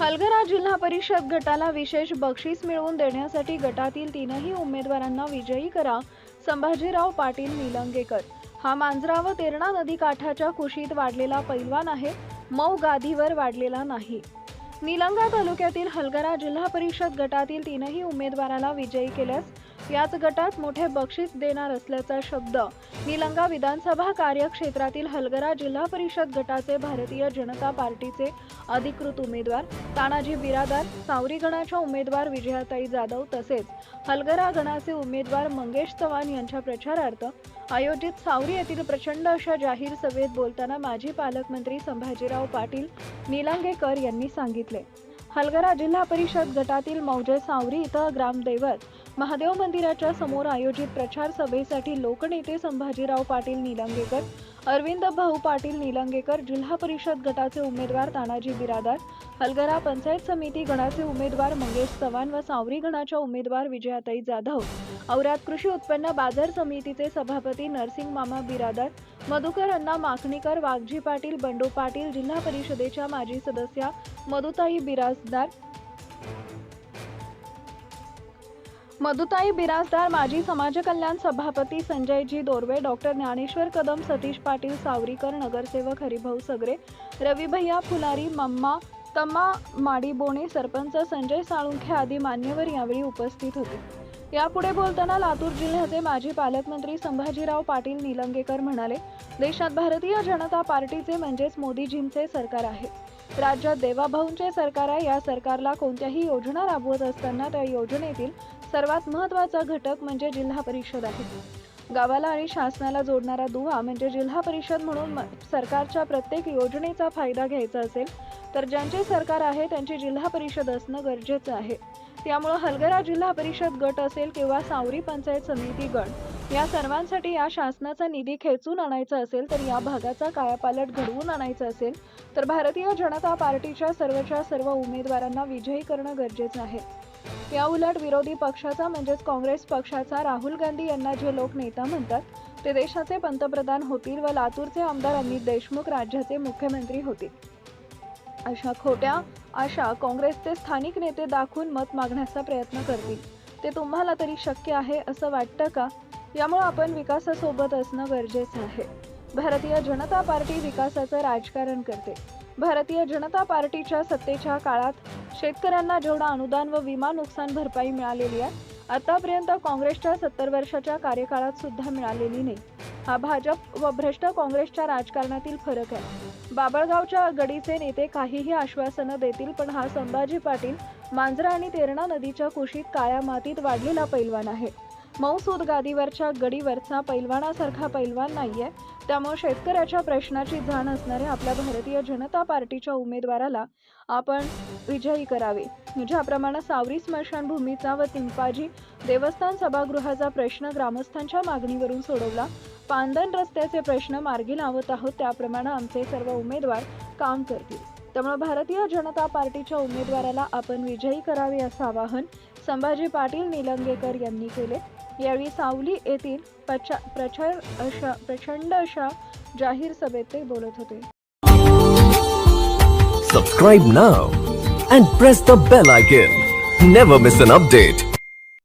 हलगरा जिल्हा परिषद गटाला विशेष बक्षीस मिळवून देण्यासाठी गटातील तीनही उमेदवारांना विजयी करा संभाजीराव पाटील निलंगेकर. हा मांजरा व तेरणा नदी काठाच्या कुशीत वाढलेला पैलवान आहे मऊ गादीवर वाढलेला नाही. निलंगा तालुक्यातील हलगरा जिल्हा परिषद गटातील तीनही उमेदवाराला विजयी केल्यास याच गटात मोठे बक्षीस देणार असल्याचा शब्द. निलंगा विधानसभा कार्यक्षेत्रातील हलगरा जिल्हा परिषद गटाचे भारतीय जनता पार्टीचे अधिकृत उमेदवार तानाजी बिरादार सावरी गणाच्या उमेदवार विजयाताई जाधव तसेच हलगरा गणाचे उमेदवार मंगेश चव्हाण यांच्या प्रचारार्थ आयोजित सावरी येथील प्रचंड अशा जाहीर सभेत बोलताना माजी पालकमंत्री संभाजीराव पाटील निलंगेकर यांनी सांगितले. हलगरा जिल्हा परिषद गटातील मौजे सावरी इथं ग्रामदैवत महादेव मंदिराच्या समोर आयोजित प्रचार सभेसाठी लोकनेते संभाजीराव पाटील निलंगेकर अरविंद भाऊ पाटील निलंगेकर जिल्हा परिषद गटाचे उमेदवार तानाजी बिरादार हलगरा पंचायत समिती गणाचे उमेदवार मंगेश चव्हाण व सावरी गणाच्या उमेदवार विजयाताई जाधव औराद कृषी उत्पन्न बाजार समितीचे सभापती नरसिंग मामा बिरादार मधुकर अण्णा माखणीकर वाघजी पाटील बंडू पाटील जिल्हा परिषदेच्या माजी सदस्या मधुताई बिराजदार मधुताई बिराजदार माजी समाज कल्याण सभापती संजयजी दोरवे डॉक्टर ज्ञानेश्वर कदम सतीश पाटील सावरीकर नगरसेवक हरिभाऊ सगरे रवी भैया फुलारी मम्मा तम्मा माडीबोणे सरपंच संजय साळुंखे आदी मान्यवर यावेळी उपस्थित होते. यापुढे बोलताना लातूर जिल्ह्याचे माजी पालकमंत्री संभाजीराव पाटील निलंगेकर म्हणाले देशात भारतीय जनता पार्टीचे म्हणजेच मोदीजींचे सरकार आहे. राज्यात देवाभाऊंचे सरकार आहे. या सरकारला कोणत्याही योजना राबवत असताना त्या योजनेतील सर्वात महत्त्वाचा घटक म्हणजे जिल्हा परिषद आहे. गावाला आणि शासनाला जोडणारा दुवा म्हणजे जिल्हा परिषद म्हणून म- सरकारच्या प्रत्येक योजनेचा फायदा घ्यायचा असेल तर ज्यांचे सरकार आहे त्यांची जिल्हा परिषद असणं गरजेचं आहे. त्यामुळं हलगरा जिल्हा परिषद गट असेल किंवा सावरी पंचायत समिती गट या सर्वांसाठी या शासनाचा निधी खेचून आणायचा असेल तर या भागाचा कायापालट घडवून आणायचं असेल तर भारतीय जनता पार्टीच्या सर्वच्या सर्व उमेदवारांना विजयी करणं गरजेचं आहे. या उलट विरोधी पक्षाचा म्हणजेच काँग्रेस पक्षाचा राहुल गांधी यांना जे लोक नेता म्हणतात ते देशाचे पंतप्रधान होतील व लातूरचे आमदार अमित देशमुख राज्याचे मुख्यमंत्री होतील. अशा खोट्या आशा काँग्रेसचे स्थानिक नेते दाखवून मत मागण्याचा प्रयत्न करतील. ते तुम्हाला तरी शक्य आहे असं वाटतं का? यामुळे आपण विकासासोबत असणं गरजेचं आहे. भारतीय जनता पार्टी विकासाचं राजकारण करते. भारतीय जनता पार्टीच्या सत्तेच्या काळात शेतकऱ्यांना जेवढा अनुदान व विमा नुकसान भरपाई मिळालेली आहे आतापर्यंत काँग्रेसच्या सत्तर वर्षाच्या कार्यकाळात सुद्धा मिळालेली नाही. हा भाजप व भ्रष्ट काँग्रेसच्या राजकारणातील फरक आहे. बाबळगावच्या गडीचे नेते काहीही आश्वासनं देतील पण हा संभाजी पाटील मांजरा आणि तेरणा नदीच्या कुशीत काळ्या मातीत वाढलेला पैलवान आहे. मौसूद गादीवरच्या गडीवरचा पैलवानासारखा पैलवान नाहीये त्यामुळे शेतकऱ्याच्या प्रश्नाची जाण असणाऱ्या आपल्या भारतीय जनता पार्टीच्या उमेदवाराला आपण विजयी करावे. ज्याप्रमाणे सावरी स्मशानभूमीचा व तिंपाजी देवस्थान सभागृहाचा प्रश्न ग्रामस्थांच्या मागणीवरून सोडवला. पांदन रस्त्याचे प्रश्न मार्गी लावत आहोत त्याप्रमाणे आमचे सर्व उमेदवार काम करतील. त्यामुळे भारतीय जनता पार्टीच्या उमेदवाराला आपण विजयी करावे असं आवाहन संभाजी पाटील निलंगेकर यांनी केले. यावेळी सावली येथील प्रचार अशा प्रचंड अशा जाहीर सभेत ते बोलत होते. सबस्क्राईब ना and press the bell icon never miss an update